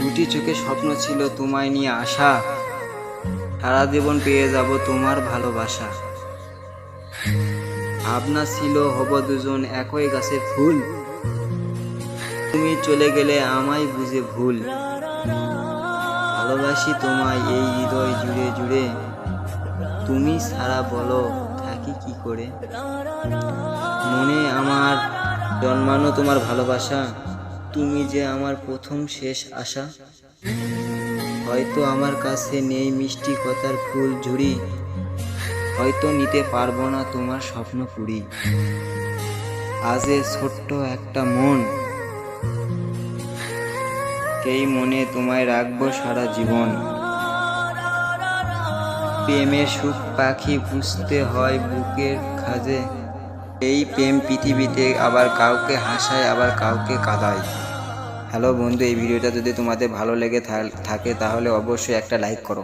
দুটি চোখে স্বপ্ন ছিল তোমায় নিয়ে আশা সারা জীবন পেয়ে যাব তোমার ভালোবাসা। ভাবনা ছিল, হব দুজন একই গাছে ফুল। তুমি চলে গেলে আমায় বুঝে ভুল। ভালোবাসি তোমায় এই হৃদয় জুড়ে জুড়ে। তুমি সারা বলো, থাকি কি করে? মনে আমার জন্মানো তোমার ভালোবাসা। তুমি যে আমার প্রথম শেষ আশা। হয়তো আমার কাছে নেই মিষ্টি কথার ফুল ঝুড়ি। হয়তো নিতে পারব না তোমার স্বপ্ন পুরি। আজে ছোট্ট একটা মন। এই মনে তোমায় রাখব সারা জীবন? প্রেমের সুখ পাখি বুঝতে হয় বুকের খাজে। এই প্রেম পৃথিবীতে আবার কাউকে হাসায়, আবার কাউকে কাঁদায়। হ্যালো বন্ধু এই ভিডিওটা যদি তোমাদের ভালো লেগে থাকে তাহলে অবশ্যই একটা লাইক করো।